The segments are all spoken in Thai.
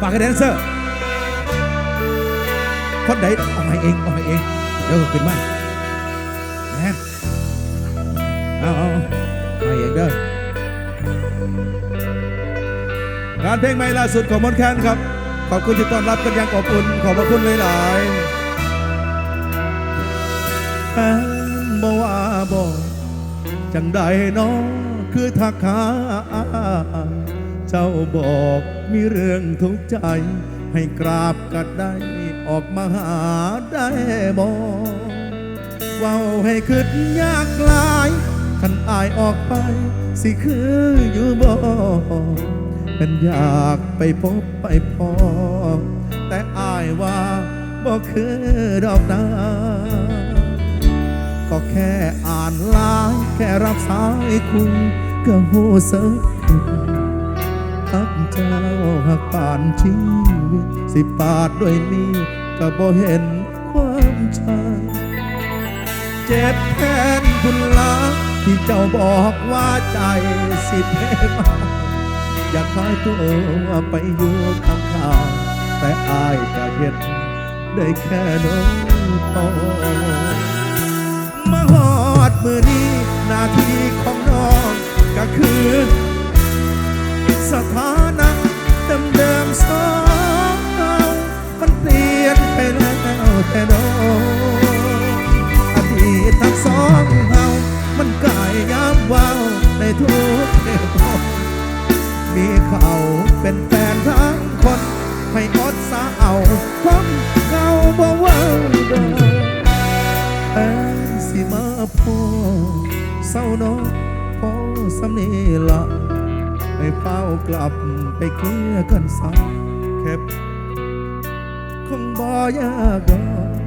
ฝากให้แดนเซอร์คนใดเอาให้เองเอาให้เองเดี๋ยวขึ้นมาแหมเอาเอาเอาให้เองเด้องานเพลงใหม่ล่าสุดของมอนแคนครับ ขอบคุณที่ต้อนรับกันอย่างอบอุ่นขอบพระคุณหลายๆแฟนบอกว่าบอกจังใดน้องคือทักหาเจ้าบอก มีเรื่องทุกข์ใจ ให้กราบกัดได้ออกมาหาได้บอกเว้าให้คิดยากลายคันอายออกไป สิคืออยู่บ่เป็นอยากไปพบไปพอ แต่อายว่าบ่คือดอกนาก็แค่อ่านไลายแค่รับสายคุณก็หูสึกผิดทัก เจ้าหักป่านชีวิตสิปาดด้วยมีดก็บ่เห็นความใช่เจ็บแทนคุณลักที่เจ้าบอกว่าใจสิเพมาอยากคอยตัวไปอยู่ข้างข้างๆแต่อายก็เห็นได้แค่น้องตอมาหอดมือนี้หน้าที่ของน้องก็คือ สถานะเดิมเดิมสองเรามันเปลี่ยนไปแล้วแต่น้อดีตทั้งสองเรามันกลายยามวาวในทุกเหตุผลมีเขาเป็นแฟนทั้งคนให้อดสาเอาความเก่าบ่เว่าดอแต่สิมาพอเศร้าน้องพอสำนีละ ให้เฝ้ากลับไปเคลียกันซะแค่คงบ่ยากดอก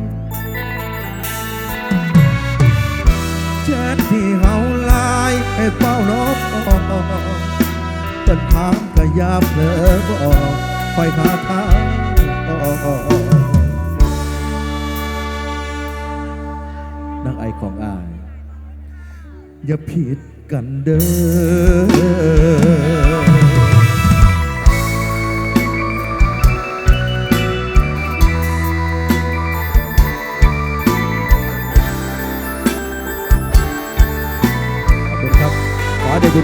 แชทที่เฮาไลายให้เฝ้านบออกเปิดทางก็ยาเผลอบอกคอยหาทางออนางไอของอาย อย่าผิดกันเด้อ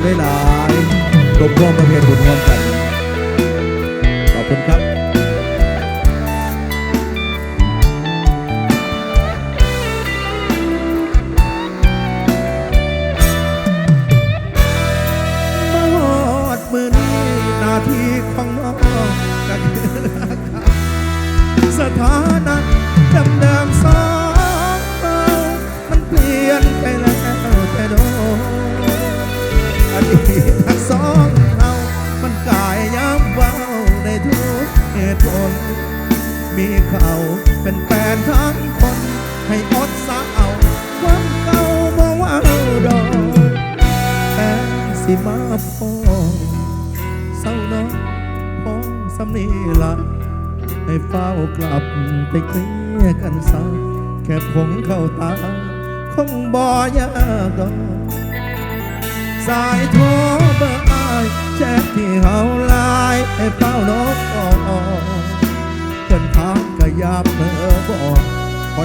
ห้ได้หลายรวมร่วมประเพณบุญร่วมกัน ขอบคุณครับ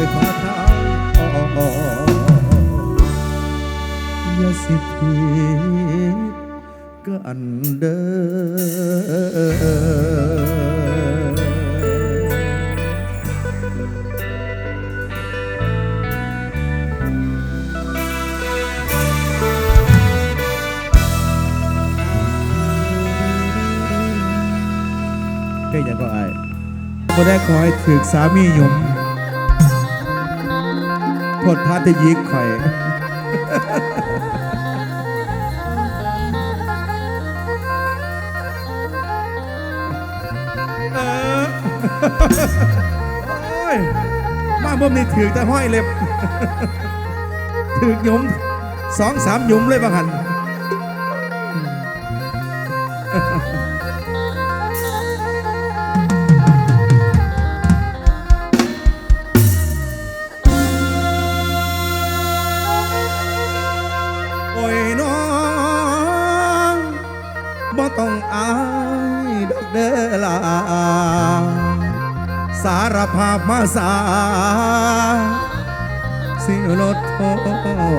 อยพาทางออกอย่าสิผิดกันเด้อก็ยังก็ไอ้บ่ได้ขอให้ถึกสามีหยุม โทษทาดที่ยิกข่อย เออโอ้ยมาบ่มนี่ถือแต่ห้อยเล็บ ถือหยุมสองสามหยุมเลยบางหัน สา สิลดโท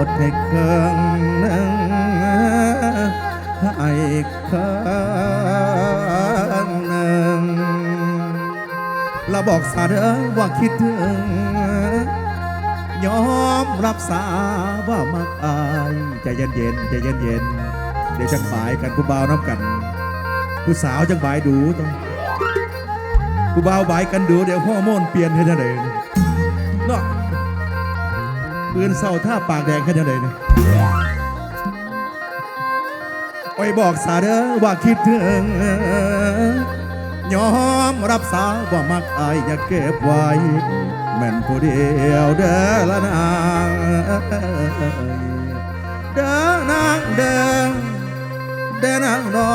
ษให้เครื่งนึงให้เครื่นึ่งเราบอกสาเด้อว่าคิดถึง ยอมรับสาว่ามักอายใจเย็นเย็นใจเย็นเย็นเดี๋ยวจังหมายกันกูเบาน้ำกัน ผู้สาวจังหมายดูต้อง กูบ่าวบายกันดูเดี๋ยวพ่อโม่นเปลี่ยนให้ท่านใยเนาะปืนเศร้าท่าปากแดงให้ท่านใดเนี่ยไปบอกสาเด้อว่าคิดถึงยอมรับสาว่ามักอายอยากเก็บไว้แม่นผู้เดียวเด้อละนางเด้อนางเด้อเด้อนางนอ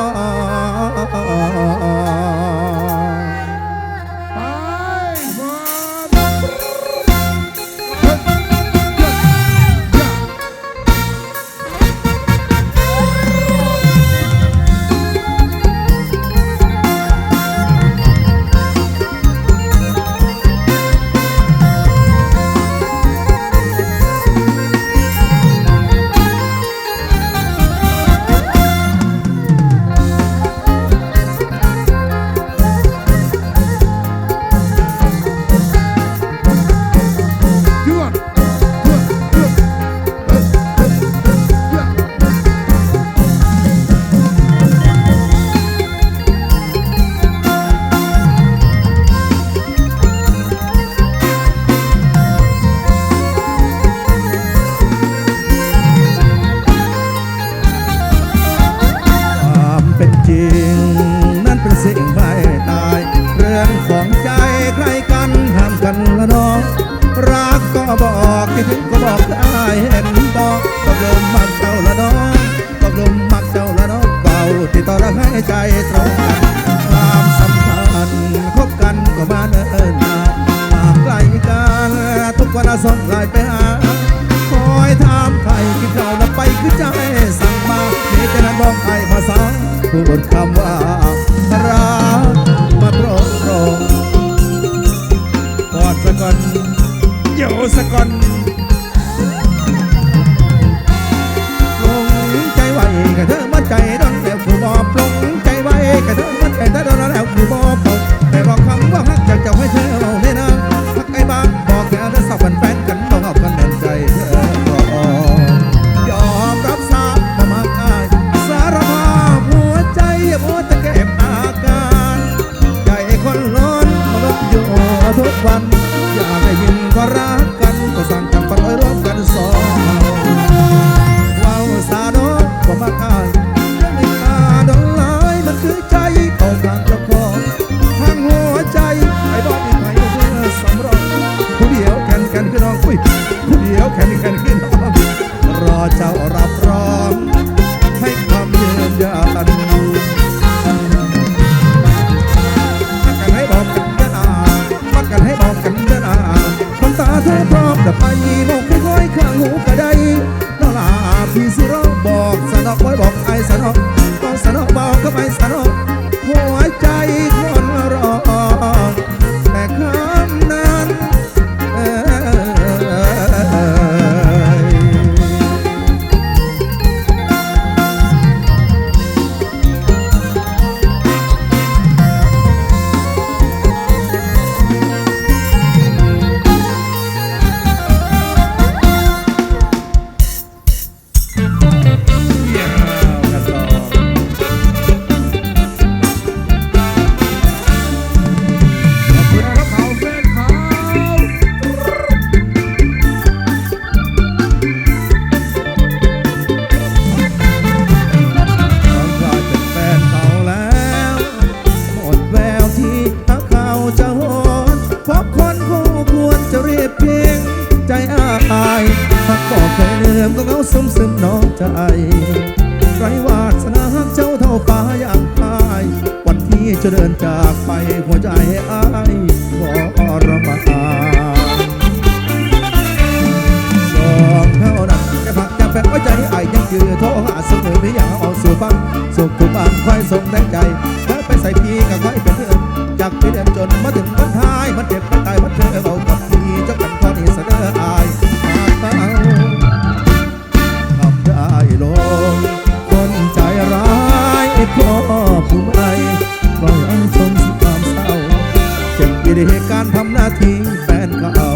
ทำหน้าที่แฟนเขา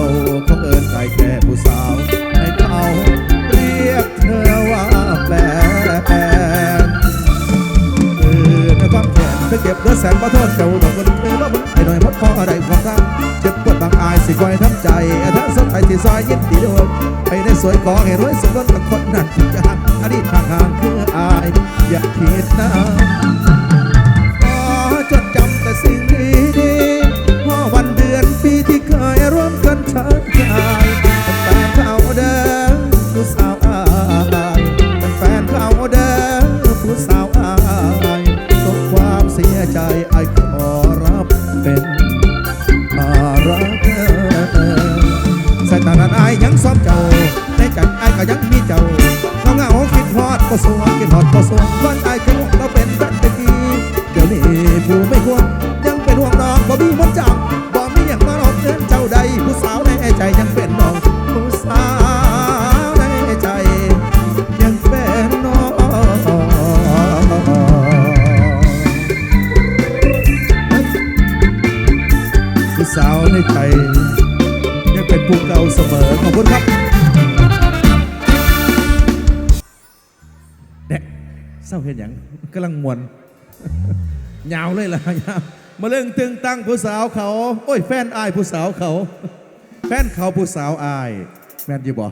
เขาเอินใจแก่ผู้สาวให้เขาเรียกเธอว่าแฟนเออในความแค้นเธอเก็บเลือดแสนขอโทษเจ้าดอกคนเธอว่ามึงไอ้หน่อยมดพออะไรความรักเจ็บปวดบางอายสิคอยทำใจถ้าสดไทยที่ซอยยินดีด้วยไปได้สวยขอให้รวยสมรสกับคนนั้นทุกอย่างอดีตห่างๆคืออาย อย่าคิดนะ ดฮอดก็สวงกินฮอดก็สวงวันอายเคยบอกเราเป็นแฟนตะกี้เดี๋ยวนี้ผู้ไม่ควรยังเป็นห่วงน้องบ่มีมดจับำลังมวนยาวเลยล่ะยาวมาเรื่องตึงตั้งผู้สาวเขา โอ้ย แฟนอายผู้สาวเขา แฟนเขาผู้สาวอาย แมนอยู่บ่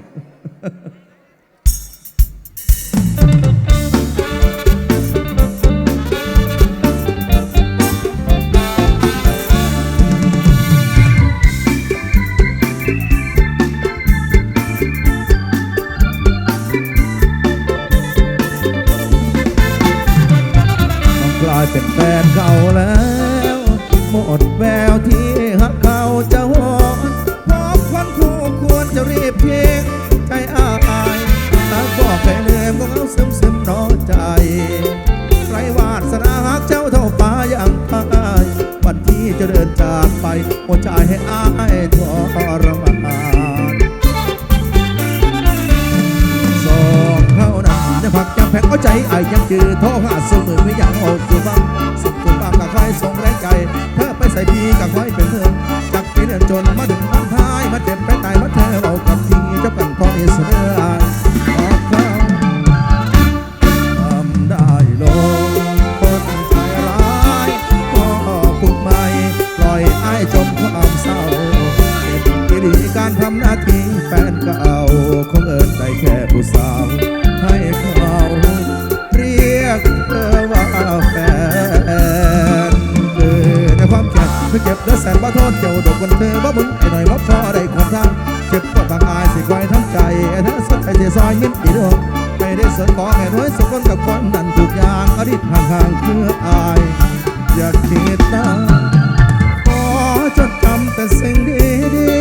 เป็นแฟนเขาแล้ว คงเอินได้แค่ผู้สาว ให้เขาเรียกเธอว่าแฟนเออในความแค้นเธอเก็บเลือดแสนว่าโทษเจ้าดอกคนเธอว่ามึงไอ้หน่อยว่าพอได้ความรักเจ็บปวดบางอายสิไว้ทั้งใจเธอสดใจเสียซอยยิ้มอีดวงไม่ได้สนขอแค่น้อยสมคนกับคนนั้นทุกอย่างอดีตห่างๆคืออาย อย่าคิดนะขอจดจำแต่สิ่งดี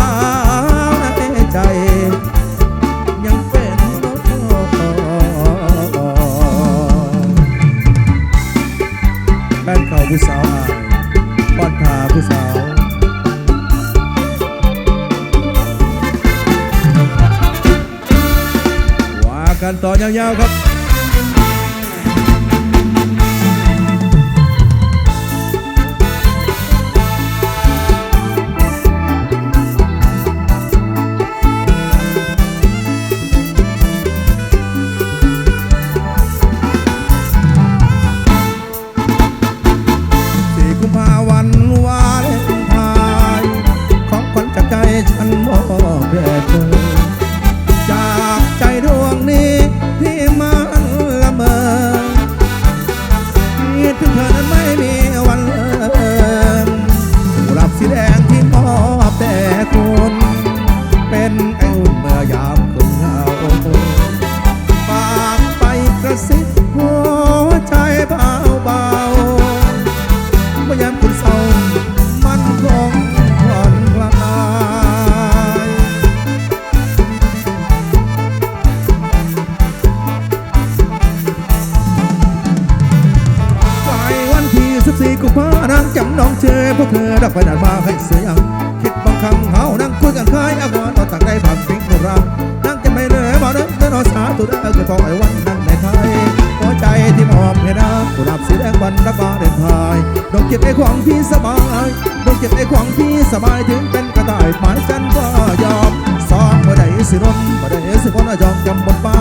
ต่อยาวๆครับ สิรมบ่ได้เสิบคน่ะยอมจำบนป้า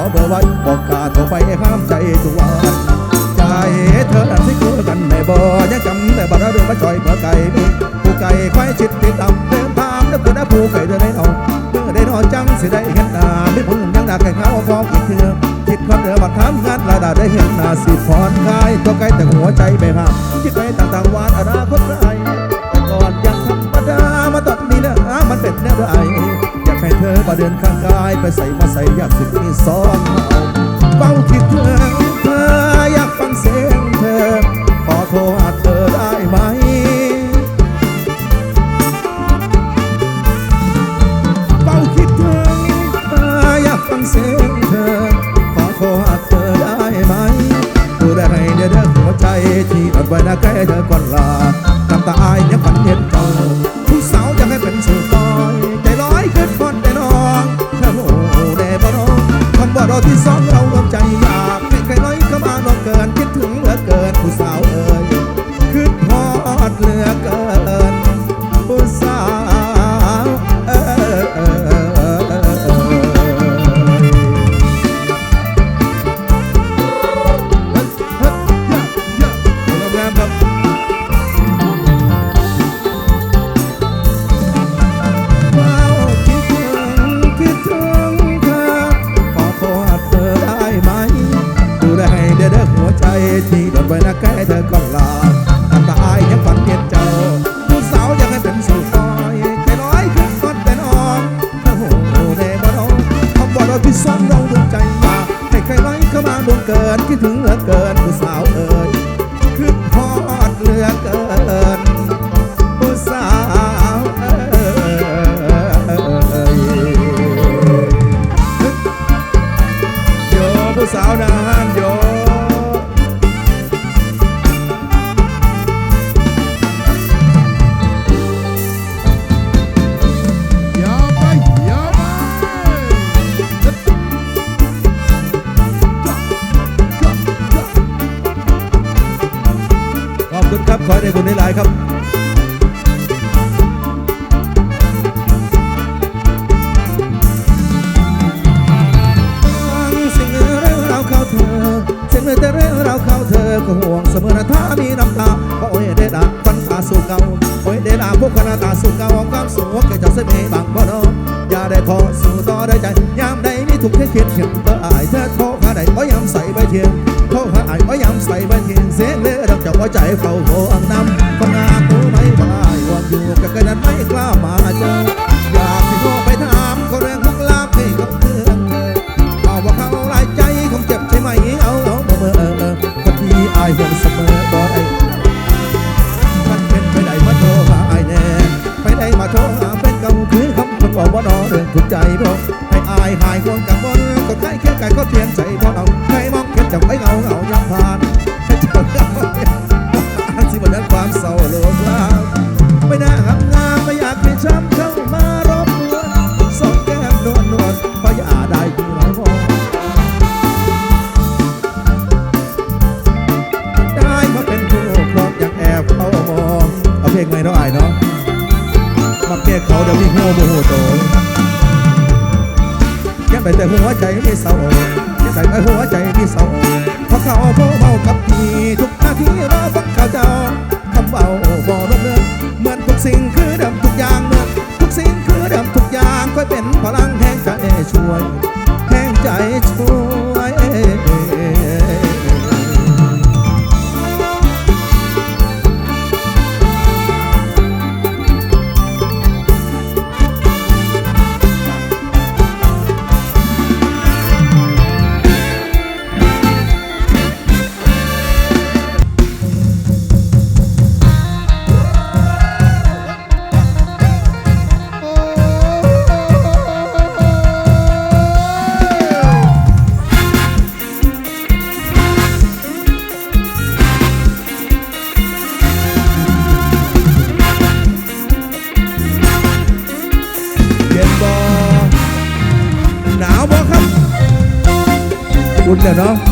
อเบอร์ไว้บอกกาโทรไปห้ามใจทุกวันใจเธอนั้นสิคือกันในบ่ยังจำแต่บัดเรื่องมาจ่อยเมื่อไก่ผู้ไก่ควายชิดติดตามเดินตามแล้วก็ได้ผู้ไก่เดินได้นอนเมื่อได้นอนจังสิได้เห็นหน้าไม่พุ่งยังดักแก่เขาพอกี่เทือคิดคนเดิมมาทำงานระดับได้เห็นหน้าสิพรกายตัวไก่แต่หัวใจไม่ห้ามคิดไปต่างๆวานอนาคตไร ใส่มาใส่อยากสิมีซ้อนเอาเฝ้าคิดถึงเธออยากฟังเสียงเธอ ขอโทรหาเธอได้ไหมเฝ้าคิดถึงเธออยากฟังเสียงเธอ ขอโทรหาเธอได้ไหมดูได้ให้เด้อเด้อหัวใจที่อดไว้นะใกล้เธอก่อนลาน้ำตาอาย นคิดถึง อก็ห่วงเสมอนะถ้ามีน้ำตาก็โอ้ยเดดาฟันตาสู่เก่าโอ้ยเดดาพวกคณะตาสู่เก่าความสูงแกจะเสมบังบ่นออย่าได้ท้อสู่ต่อได้ใจยามใดมีทุกข์ให้คิดถึงเบอร์อายเธอโทรหาได้ก็ยามใส่ใบเทียนโทรหาอายก็ยามใส่ใบเทียนเสียงเลือดจากหัวใจเฝ้าห่วงนำ เปลี่ยนใจบ่เอาใครมองเข็ดจับไว้เงาเงายังผ่านให้เจ้าเจ้าสิบนนั้นความเศร้าโลงลาไม่น่าหักงามไม่อยากให้ช้ำเข้ามารบกวนสองแก้มนวลนวลเพราะอย่าได้เราพอได้มาเป็นผู้ครองอยากแอบเข้ามองเอาเพลงใหมเนาะไอ้ายเนาะมาเกเขาเดี๋ยวมีหัวโมโหโต ไปแต่หัวใจมีเศร้าแค่ไปแต่หัวใจมีเศร้าเพราะเขาพเมากับพี่ทุกนาทีรอฟังข่าวเจ้าคำเบาบ่ลดเลือนเหมือนทุกสิ่งคือเดิมทุกอย่างเหมือนทุกสิ่งคือเดิมทุกอย่างค่อยเป็นพลังแห่งใจช่วยแห่งใจช่วย อุ่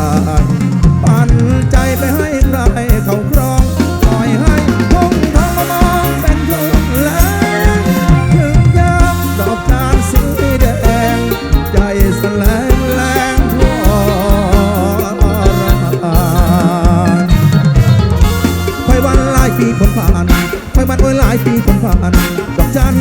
านปันใจไปให้ใครเขาครองปล่อยให้คงทรมานเป็นทุกข์แล้วถึงยากดอกจานสีแดง ใจสลายแรงทรานคอยวันหลายปีผลผ่านไอวันโอ้ยหลายปีผลผ่านดอกจาน